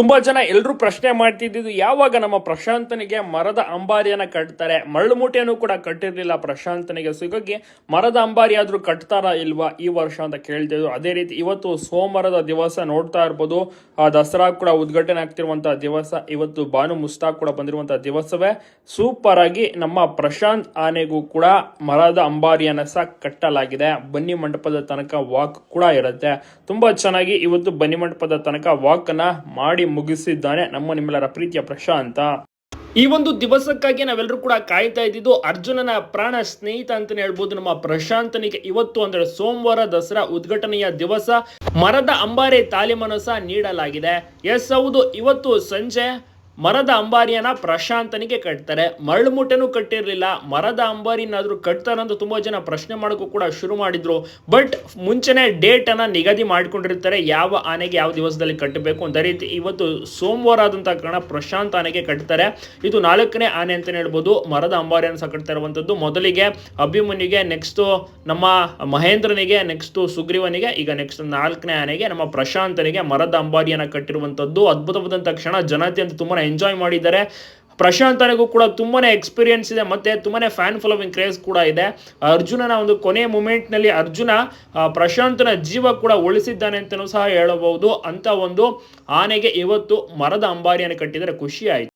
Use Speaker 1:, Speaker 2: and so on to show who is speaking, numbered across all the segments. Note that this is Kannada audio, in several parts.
Speaker 1: ತುಂಬಾ ಜನ ಎಲ್ಲರೂ ಪ್ರಶ್ನೆ ಮಾಡ್ತಿದ್ದು ಯಾವಾಗ ನಮ್ಮ ಪ್ರಶಾಂತನಿಗೆ ಮರದ ಅಂಬಾರಿಯನ್ನ ಕಟ್ತಾರೆ? ಮರಳು ಮೂಟೆಯನ್ನು ಕೂಡ ಕಟ್ಟಿರಲಿಲ್ಲ ಪ್ರಶಾಂತನಿಗೆ. ಸಿಗೋಗಿ ಮರದ ಅಂಬಾರಿ ಆದ್ರೂ ಕಟ್ತಾರಾ ಇಲ್ವಾ ಈ ವರ್ಷ ಅಂತ ಕೇಳ್ತಿದ್ರು. ಅದೇ ರೀತಿ ಇವತ್ತು ಸೋಮವಾರದ ದಿವಸ ನೋಡ್ತಾ ಇರ್ಬೋದು. ಆ ದಸರಾ ಕೂಡ ಉದ್ಘಾಟನೆ ಆಗ್ತಿರುವಂತಹ ದಿವಸ. ಇವತ್ತು ಭಾನು ಮುಸ್ತಾಕ್ ಕೂಡ ಬಂದಿರುವಂತಹ ದಿವಸವೇ. ಸೂಪರ್ ಆಗಿ ನಮ್ಮ ಪ್ರಶಾಂತ್ ಆನೆಗೂ ಕೂಡ ಮರದ ಅಂಬಾರಿಯನ್ನ ಸಹ ಕಟ್ಟಲಾಗಿದೆ. ಬನ್ನಿ ಮಂಟಪದ ತನಕ ವಾಕ್ ಕೂಡ ಇರುತ್ತೆ. ತುಂಬಾ ಚೆನ್ನಾಗಿ ಇವತ್ತು ಬನ್ನಿ ಮಂಟಪದ ತನಕ ವಾಕ್ ಅನ್ನ ಮಾಡಿ ಮುಗಿಸಿದ್ದಾನೆ. ನಮ್ಮ ನಿಮ್ಮೆಲ್ಲರ ಪ್ರೀತಿಯ ಪ್ರಶಾಂತ. ಈ ಒಂದು ದಿವಸಕ್ಕಾಗಿ ನಾವೆಲ್ಲರೂ ಕೂಡ ಕಾಯ್ತಾ ಇದ್ದಿದ್ದು ಅರ್ಜುನನ ಪ್ರಾಣ ಸ್ನೇಹಿತ ಅಂತಾನೆ ಹೇಳ್ಬೋದು. ನಮ್ಮ ಪ್ರಶಾಂತನಿಗೆ ಇವತ್ತು ಅಂದ್ರೆ ಸೋಮವಾರ ದಸರಾ ಉದ್ಘಾಟನೆಯ ದಿವಸ ಮರದ ಅಂಬಾರಿ ತಾಲೀಮನ್ನು ಸಹ ನೀಡಲಾಗಿದೆ. ಎಸ್ ಹೌದು, ಇವತ್ತು ಸಂಜೆ ಮರದ ಅಂಬಾರಿಯನ್ನ ಪ್ರಶಾಂತನಿಗೆ ಕಟ್ತಾರೆ. ಮರಳು ಮೂಟೆನೂ ಕಟ್ಟಿರಲಿಲ್ಲ. ಮರದ ಅಂಬಾರಿನಾದ್ರೂ ಕಟ್ತಾರಂತ ತುಂಬಾ ಜನ ಪ್ರಶ್ನೆ ಮಾಡೋಕ್ಕೂ ಕೂಡ ಶುರು ಮಾಡಿದ್ರು. ಬಟ್ ಮುಂಚೆನೆ ಡೇಟನ್ನು ನಿಗದಿ ಮಾಡಿಕೊಂಡಿರ್ತಾರೆ. ಯಾವ ಆನೆಗೆ ಯಾವ ದಿವಸದಲ್ಲಿ ಕಟ್ಟಬೇಕು ಅಂತ ರೀತಿ ಇವತ್ತು ಸೋಮವಾರ ಆದಂಥ ಕಾರಣ ಪ್ರಶಾಂತ್ ಆನೆಗೆ ಕಟ್ತಾರೆ. ಇದು ನಾಲ್ಕನೇ ಆನೆ ಅಂತಾನೆ ಹೇಳ್ಬೋದು. ಮರದ ಅಂಬಾರಿಯನ್ನು ಸಹ ಕಟ್ತಾ ಇರುವಂತದ್ದು. ಮೊದಲಿಗೆ ಅಭಿಮನ್ಯುಗೆ ನೆಕ್ಸ್ಟ್ ನಮ್ಮ ಮಹೇಂದ್ರನಿಗೆ ನೆಕ್ಸ್ಟ್ ಸುಗ್ರೀವನಿಗೆ, ಈಗ ನೆಕ್ಸ್ಟ್ ನಾಲ್ಕನೇ ಆನೆಗೆ, ನಮ್ಮ ಪ್ರಶಾಂತನಿಗೆ ಮರದ ಅಂಬಾರಿಯನ್ನು ಕಟ್ಟಿರುವಂತದ್ದು. ಅದ್ಭುತವಾದಂತ ಕ್ಷಣ. ಜನತೆ ಅಂತ ತುಂಬಾ ಎಂಜಾಯ್ ಮಾಡಿದ್ದಾರೆ. ಪ್ರಶಾಂತನಿಗೂ ಕೂಡ ತುಂಬಾನೇ ಎಕ್ಸ್ಪೀರಿಯನ್ಸ್ ಇದೆ ಮತ್ತೆ ತುಂಬಾನೇ ಫ್ಯಾನ್ ಫಾಲೋವಿಂಗ್ ಕ್ರೇಜ್ ಕೂಡ ಇದೆ. ಅರ್ಜುನನ ಒಂದು ಕೊನೆ ಮೂಮೆಂಟ್ನಲ್ಲಿ ಅರ್ಜುನ ಪ್ರಶಾಂತನ ಜೀವ ಕೂಡ ಉಳಿಸಿದ್ದಾನೆ ಅಂತಲೂ ಸಹ ಹೇಳಬಹುದು. ಅಂತ ಒಂದು ಆನೆಗೆ ಇವತ್ತು ಮರದ ಅಂಬಾರಿಯನ್ನು ಕಟ್ಟಿದರೆ ಖುಷಿ ಆಯ್ತು.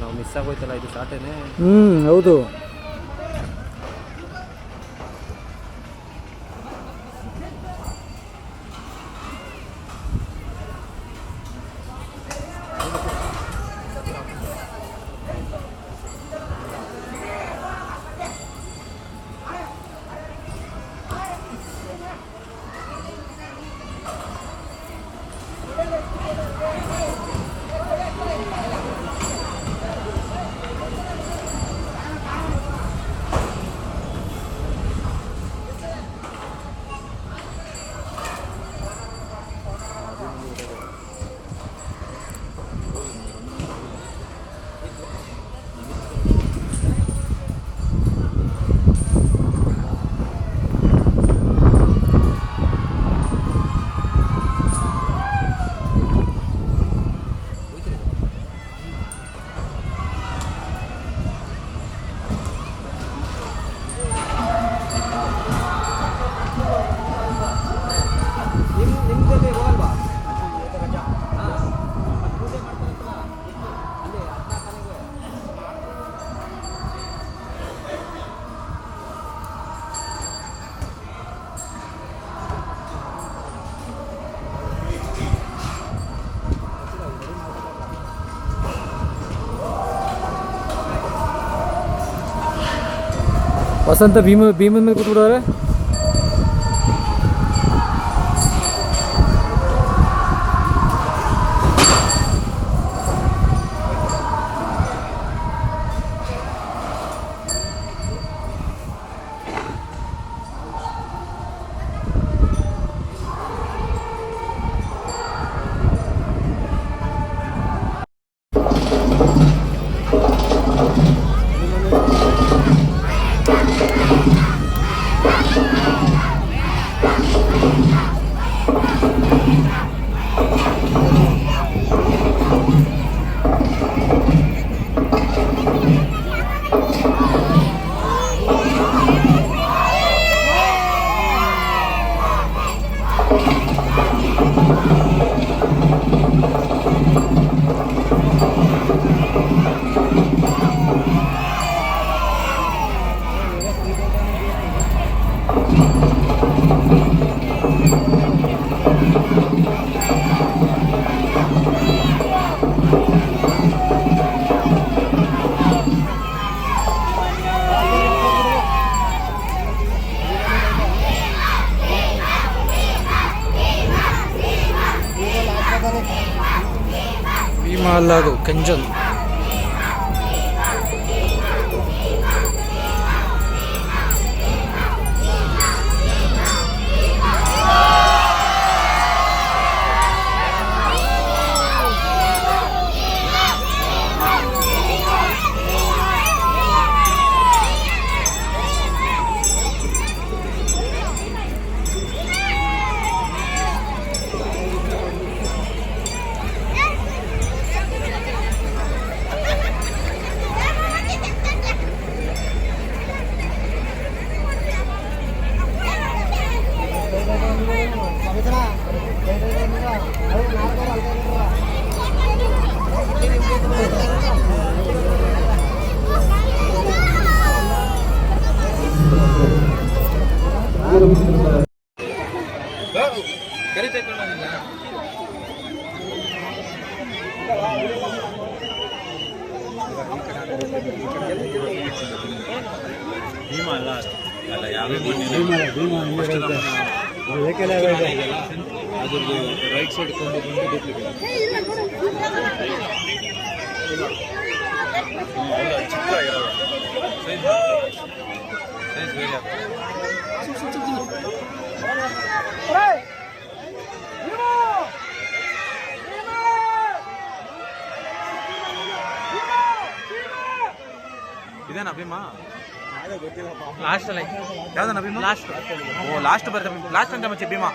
Speaker 2: ನಾವು ಮಿಸ್ ಆಗೋಯ್ತಲ್ಲ ಇದು ಸಾಟೇನೆ
Speaker 3: ಹ್ಞೂ ಹೌದು.
Speaker 2: ವಸಂತ ಭೀಮ ಭೀಮನ ಮೇಲೆ ಕೂತ್ಬಿಡೋರೆ Thank you. ഭീമാല്ലാതെ കഞ്ചൻ ಭೀಮ ಅಲ್ಲ.
Speaker 3: ರೈಟ್ ಸೈಡ್ ಕೊಂಡು ಬಂದು ಡೂಪ್ಲಿಕೇಟ್ ಚಿಕ್ಕ ಸೈಜ್ ಬೇರೆ. ಇದೇನಾ ಭೀಮಾ?
Speaker 2: ಲಾಸ್ಟ್ ಅಲ್ಲ.
Speaker 3: ಯಾವ್ದನ ಭೀಮಾ? ಲಾಸ್ಟ್ ಓ ಲಾಸ್ಟ್ ಬರ್ತದೆ ಲಾಸ್ಟ್ ಅಂತ ಮಚ್ಚಿ ಭೀಮಾ.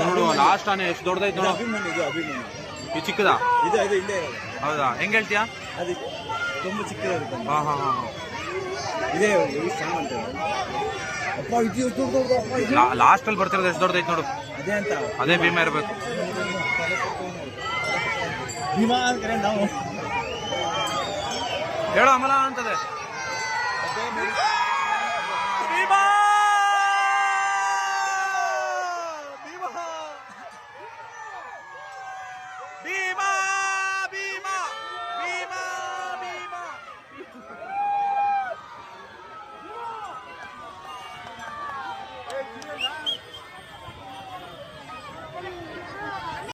Speaker 3: ನೋಡು ಲಾಸ್ಟ್ ಆನೆ ಎಷ್ಟು ದೊಡ್ಡದೈತೆ ನೋಡು.
Speaker 4: ಅಭಿಮಾನಿ ಇದು
Speaker 3: ಚಿಕ್ಕದ?
Speaker 4: ಇದು ಇದು ಇಲ್ಲೇ ಇರೋದು.
Speaker 3: ಹೌದಾ? ಹೆಂಗ್ ಹೇಳ್ತೀಯಾ?
Speaker 4: ಅದಕ್ಕೆ ತುಂಬ ಚಿಕ್ಕದಾಗುತ್ತೆ
Speaker 3: ಹಾ ಹಾ ಹಾ.
Speaker 4: ಇದೇ ಇವು ಸಾಂಗ್ ಅಂತ ಅಪ್ಪ ಇದು ಎಷ್ಟು ದೊಡ್ಡದು ಅಪ್ಪ ಇದು?
Speaker 3: ಲಾಸ್ಟ್ ಅಲ್ಲಿ ಬರ್ತಿರೋದು ಎಷ್ಟು ದೊಡ್ಡದೈತೆ ನೋಡು.
Speaker 4: ಅದೇ ಅಂತ.
Speaker 3: ಅದೇ ಭೀಮ ಇರಬೇಕು.
Speaker 4: ಭೀಮಾ ಅಂದ್ರೆ ನಾವು.
Speaker 3: ಹೇಳು ಅಮಲ ಅಂತದೆ.